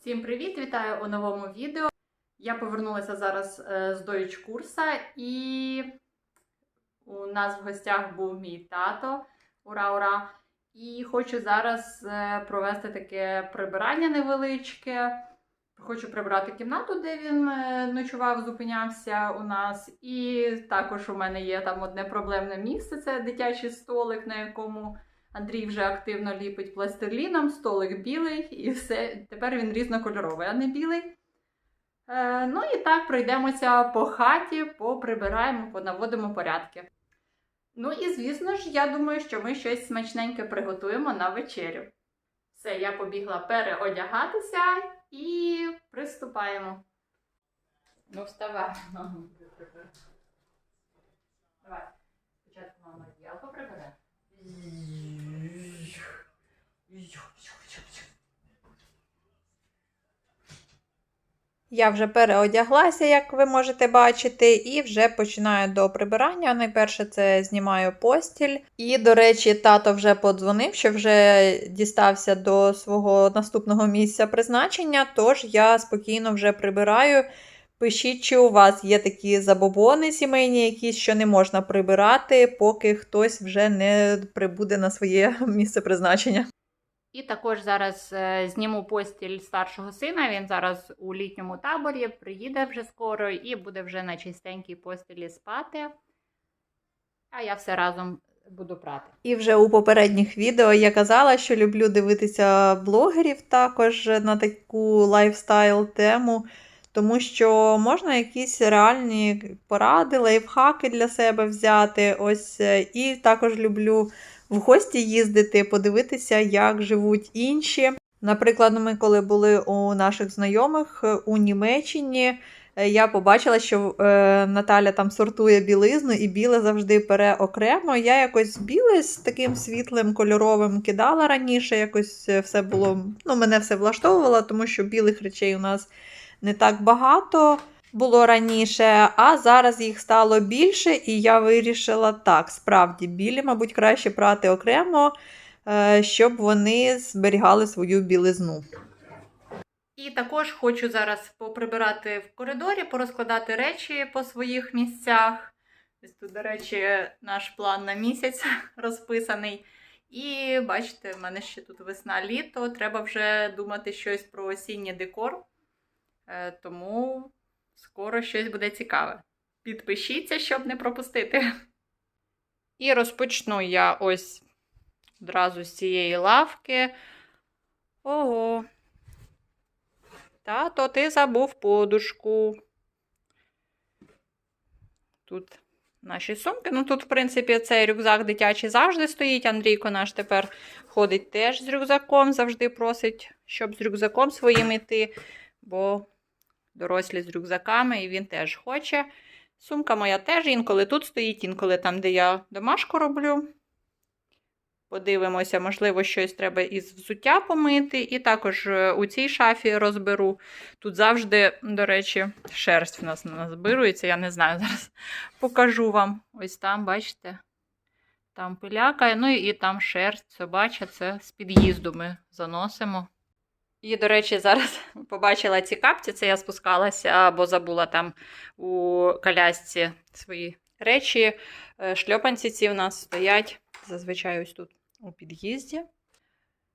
Всім привіт! Вітаю у новому відео. Я повернулася зараз е, з доїч курса, і у нас в гостях був мій тато. Ура, ура! І хочу зараз е, провести таке прибирання невеличке. Хочу прибрати кімнату, де він е, ночував, зупинявся у нас. І також у мене є там одне проблемне місце це дитячий столик, на якому Андрій вже активно ліпить пластиліном, столик білий, і все. Тепер він різнокольоровий, а не білий. Е, ну і так пройдемося по хаті, поприбираємо, понаводимо порядки. Ну і звісно ж, я думаю, що ми щось смачненьке приготуємо на вечерю. Все, я побігла переодягатися і приступаємо. Ну, вставай. Давай. Спочатку мама одіялко прибере. Я вже переодяглася, як ви можете бачити, і вже починаю до прибирання. Найперше це знімаю постіль. І, до речі, тато вже подзвонив, що вже дістався до свого наступного місця призначення, тож я спокійно вже прибираю. Пишіть, чи у вас є такі забобони сімейні, якісь, що не можна прибирати, поки хтось вже не прибуде на своє місце призначення. І також зараз е, зніму постіль старшого сина. Він зараз у літньому таборі, приїде вже скоро і буде вже на чистенькій постілі спати. А я все разом буду прати. І вже у попередніх відео я казала, що люблю дивитися блогерів також на таку лайфстайл тему, тому що можна якісь реальні поради, лайфхаки для себе взяти. Ось е, і також люблю в гості їздити, подивитися, як живуть інші. Наприклад, ми коли були у наших знайомих е, у Німеччині. е, Я побачила, що е, Наталя там сортує білизну, і біле завжди пере окремо. Я якось біле з таким світлим кольоровим кидала раніше. Якось все було. Ну, мене все влаштовувало, тому що білих речей у нас не так багато було раніше, а зараз їх стало більше, і я вирішила так, справді білі, мабуть, краще прати окремо, е, щоб вони зберігали свою білизну. І також хочу зараз поприбирати в коридорі, порозкладати речі по своїх місцях. Ось тут, до речі, наш план на місяць розписаний. І бачите, в мене ще тут весна-літо. Треба вже думати щось про осінній декор. Е, Тому скоро щось буде цікаве. Підпишіться, щоб не пропустити. І розпочну я ось одразу з цієї лавки. Ого. Тато, ти забув подушку. Тут наші сумки. Ну, тут, в принципі, цей рюкзак дитячий завжди стоїть. Андрійко наш тепер ходить теж з рюкзаком, завжди просить, щоб з рюкзаком своїм йти, бо дорослі з рюкзаками, і він теж хоче. Сумка моя теж інколи тут стоїть, інколи там, де я домашку роблю. Подивимося, можливо, щось треба із взуття помити. І також е, у цій шафі розберу. Тут завжди, до речі, шерсть в нас назбирується. Я не знаю, зараз покажу вам. Ось там, бачите, там пиляка, ну і там шерсть собача, це з під'їзду ми заносимо. І, до речі, зараз побачила ці капці, це я спускалася, або забула там у колясці свої речі. Е, Шльопанці ці в нас стоять зазвичай ось тут у під'їзді.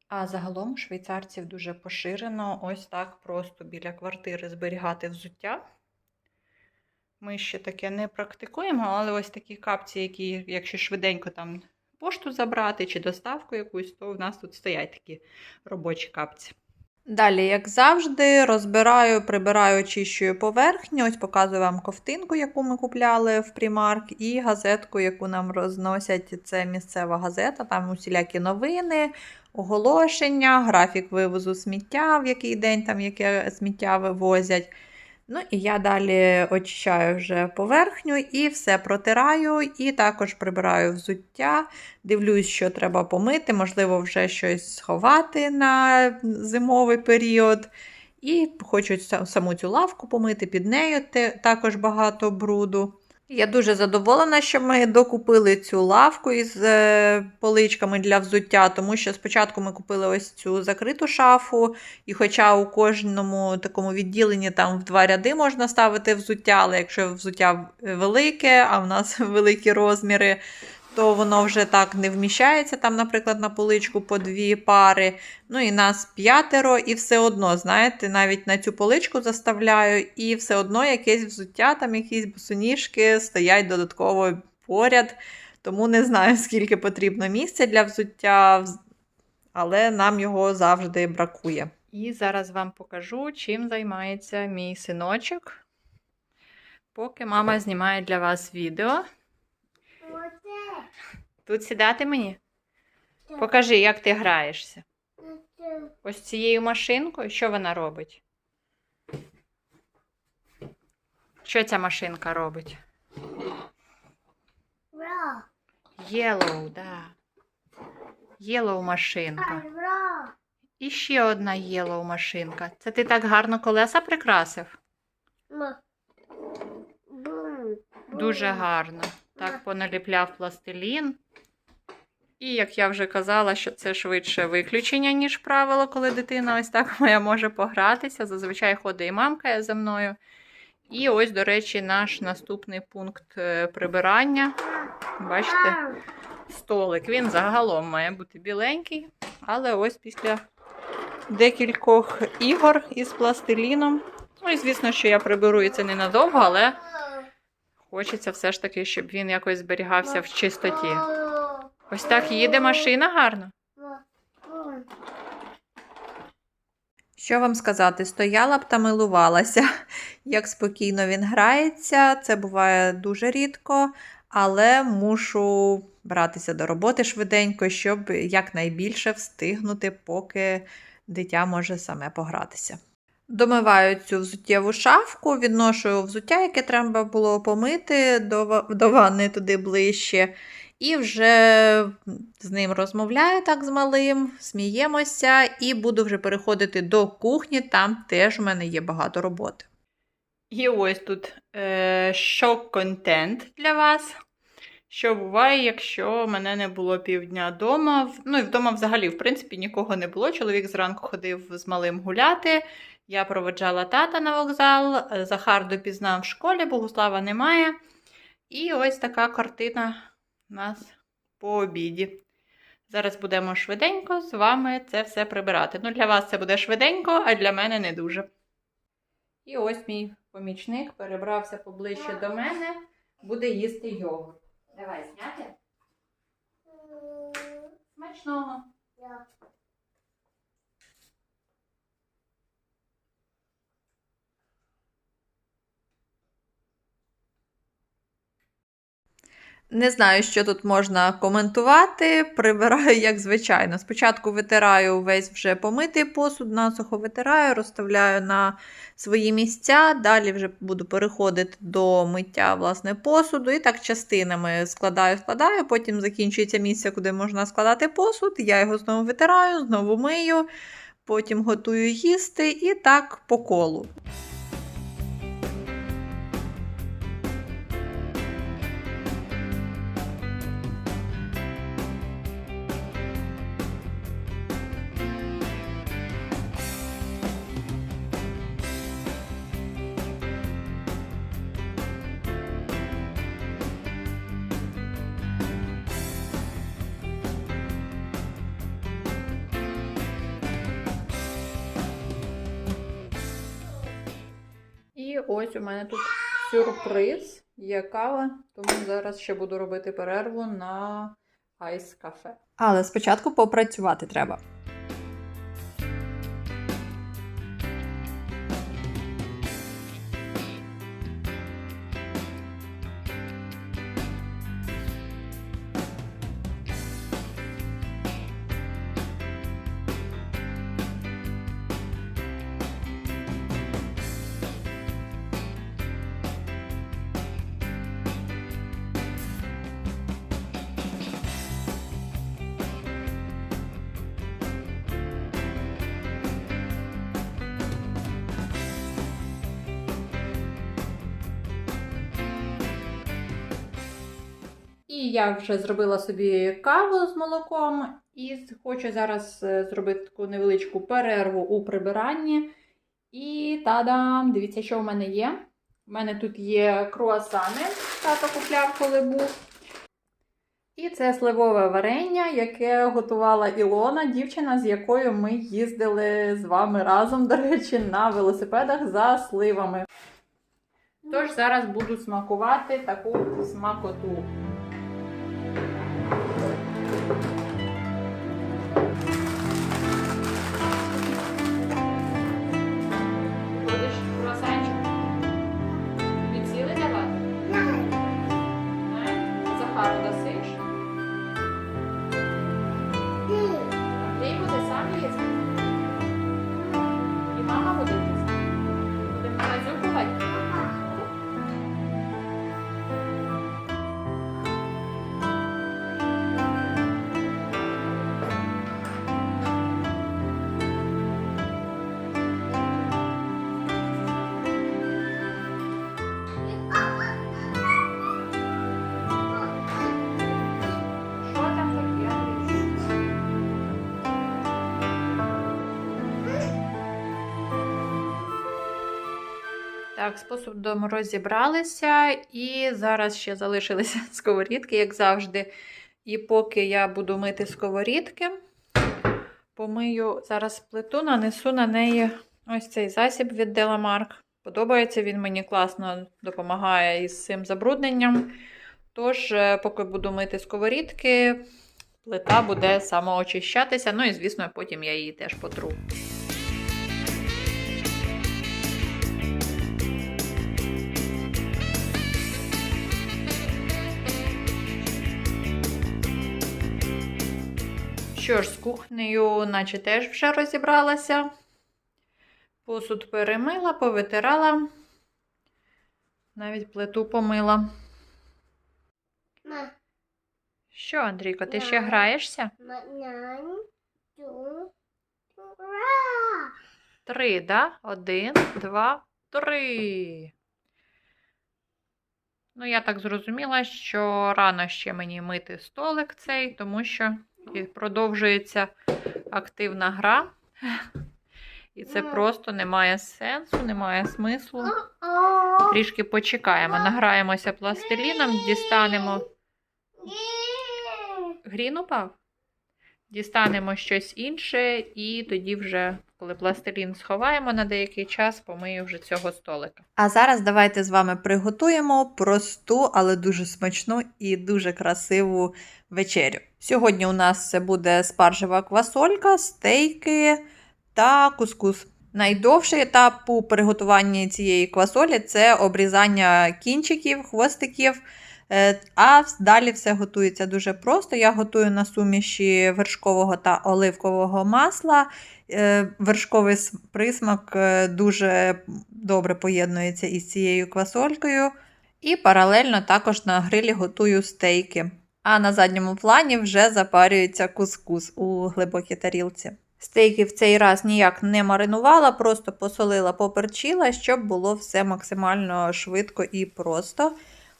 А загалом швейцарців дуже поширено ось так просто біля квартири зберігати взуття. Ми ще таке не практикуємо, але ось такі капці, які, якщо швиденько там пошту забрати чи доставку якусь, то в нас тут стоять такі робочі капці. Далі, як завжди, розбираю, прибираю, очищую поверхню. Ось показую вам ковтинку, яку ми купляли в Primark, і газетку, яку нам розносять. Це місцева газета, там усілякі новини, оголошення, графік вивозу сміття, в який день там яке сміття вивозять. Ну і я далі очищаю вже поверхню і все протираю, і також прибираю взуття. Дивлюсь, що треба помити, можливо, вже щось сховати на зимовий період. І хочу саму цю лавку помити, під нею також багато бруду. Я дуже задоволена, що ми докупили цю лавку із е, поличками для взуття, тому що спочатку ми купили ось цю закриту шафу, і хоча у кожному такому відділенні там в два ряди можна ставити взуття, але якщо взуття велике, а в нас великі розміри, то воно вже так не вміщається, там, наприклад, на поличку по дві пари. Ну і нас п'ятеро, і все одно, знаєте, навіть на цю поличку заставляю, і все одно якесь взуття, там якісь босоніжки стоять додатково поряд. Тому не знаю, скільки потрібно місця для взуття, але нам його завжди бракує. І зараз вам покажу, чим займається мій синочок. Поки мама знімає для вас відео. Тут сідати мені? Покажи, як ти граєшся. Ось цією машинкою, що вона робить? Що ця машинка робить? Yellow, да. Yellow машинка. І ще одна yellow машинка. Це ти так гарно колеса прикрасив? Бум. Дуже гарно. Так поналіпляв пластилін. І як я вже казала, що це швидше виключення, ніж правило, коли дитина ось так моя може погратися. Зазвичай ходить і мамка за мною. І ось, до речі, наш наступний пункт е, прибирання. Бачите, столик. Він загалом має бути біленький, але ось після декількох ігор із пластиліном. Ну і звісно, що я приберу і це ненадовго, але хочеться все ж таки, щоб він якось зберігався в чистоті. Ось так їде машина гарно. Що вам сказати? Стояла б та милувалася, як спокійно він грається. Це буває дуже рідко, але мушу братися до роботи швиденько, щоб якнайбільше встигнути, поки дитя може саме погратися. Домиваю цю взуттєву шафку, відношу взуття, яке треба було помити до, до ванни туди ближче. І вже з ним розмовляю так з малим, сміємося, і буду вже переходити до кухні, там теж у мене є багато роботи. І ось тут е, шок-контент для вас. Що буває, якщо мене не було півдня вдома. Ну і вдома взагалі, в принципі, нікого не було. Чоловік зранку ходив з малим гуляти. Я проведжала тата на вокзал, Захар допізнав в школі, Богуслава немає. І ось така картина у нас по обіді. Зараз будемо швиденько з вами це все прибирати. Ну, для вас це буде швиденько, а для мене не дуже. І ось мій помічник перебрався поближче до мене, буде їсти йогурт. Давай зняти. Смачного. Не знаю, що тут можна коментувати. Прибираю, як звичайно. Спочатку витираю весь вже помитий посуд, насухо витираю, розставляю на свої місця. Далі вже буду переходити до миття власне, посуду. І так частинами складаю, складаю. Потім закінчується місце, куди можна складати посуд. Я його знову витираю, знову мию, потім готую їсти і так по колу. Ось у мене тут сюрприз, є кава, тому зараз ще буду робити перерву на айс кафе. Але спочатку попрацювати треба. І я вже зробила собі каву з молоком і хочу зараз е, зробити таку невеличку перерву у прибиранні. І та-дам! Дивіться, що в мене є. У мене тут є круасани, тато купляв, коли був. І це сливове варення, яке готувала Ілона, дівчина, з якою ми їздили з вами разом, до речі, на велосипедах за сливами. Тож зараз буду смакувати таку смакоту. Thank you. Так, з посудом розібралися, і зараз ще залишилися сковорідки, як завжди. І поки я буду мити сковорідки, помию зараз плиту, нанесу на неї ось цей засіб від Деламарк. Подобається він мені класно допомагає із цим забрудненням. Тож, е, поки буду мити сковорідки, плита буде самоочищатися. Ну і, звісно, потім я її теж потру. Що ж, з кухнею, наче теж вже розібралася. Посуд перемила, повитирала, навіть плиту помила. Ма. Що, Андрійко, ти ще граєшся? Ма. Нянь. Ту. Ура. Три, да? Один, два, три. Ну, я так зрозуміла, що рано ще мені мити столик цей, тому що і продовжується активна гра. І це просто не має сенсу, немає смислу. Трішки почекаємо. Награємося пластиліном, дістанемо. Грін упав? Дістанемо щось інше, і тоді вже, коли пластилін сховаємо на деякий час, помию вже цього столика. А зараз давайте з вами приготуємо просту, але дуже смачну і дуже красиву вечерю. Сьогодні у нас це буде спаржева квасолька, стейки та кускус. Найдовший етап у приготуванні цієї квасолі це обрізання кінчиків, хвостиків. Е, А далі все готується дуже просто. Я готую на суміші вершкового та оливкового масла. Е, Вершковий присмак е, дуже добре поєднується із цією квасолькою. І паралельно також на грилі готую стейки. А на задньому плані вже запарюється кускус у глибокій тарілці. Стейки в цей раз ніяк не маринувала, просто посолила, поперчила, щоб було все максимально швидко і просто.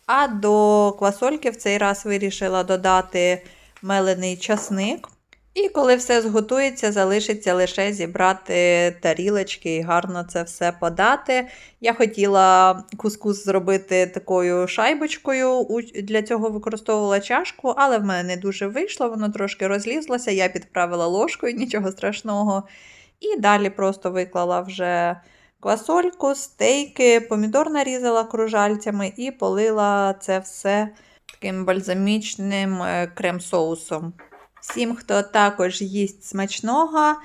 А до квасольки в цей раз вирішила додати мелений часник. І коли все зготується, залишиться лише зібрати тарілочки і гарно це все подати. Я хотіла кускус зробити такою шайбочкою, для цього використовувала чашку, але в мене не дуже вийшло, воно трошки розлізлося. Я підправила ложкою, нічого страшного. І далі просто виклала вже квасольку, стейки, помідор нарізала кружальцями і полила це все таким бальзамічним е, крем-соусом. Всім, хто також їсть смачного.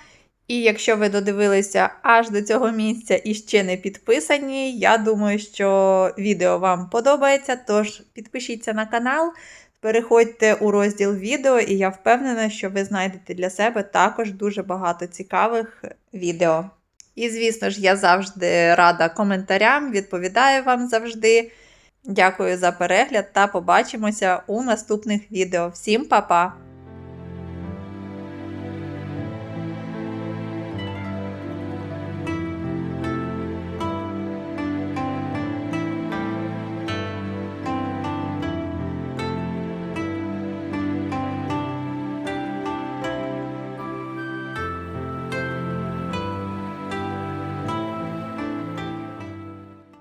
І якщо ви додивилися аж до цього місця і ще не підписані, я думаю, що відео вам подобається. Тож підпишіться на канал, переходьте у розділ відео, і я впевнена, що ви знайдете для себе також дуже багато цікавих відео. І, звісно ж, я завжди рада коментарям, відповідаю вам завжди. Дякую за перегляд та побачимося у наступних відео. Всім па-па!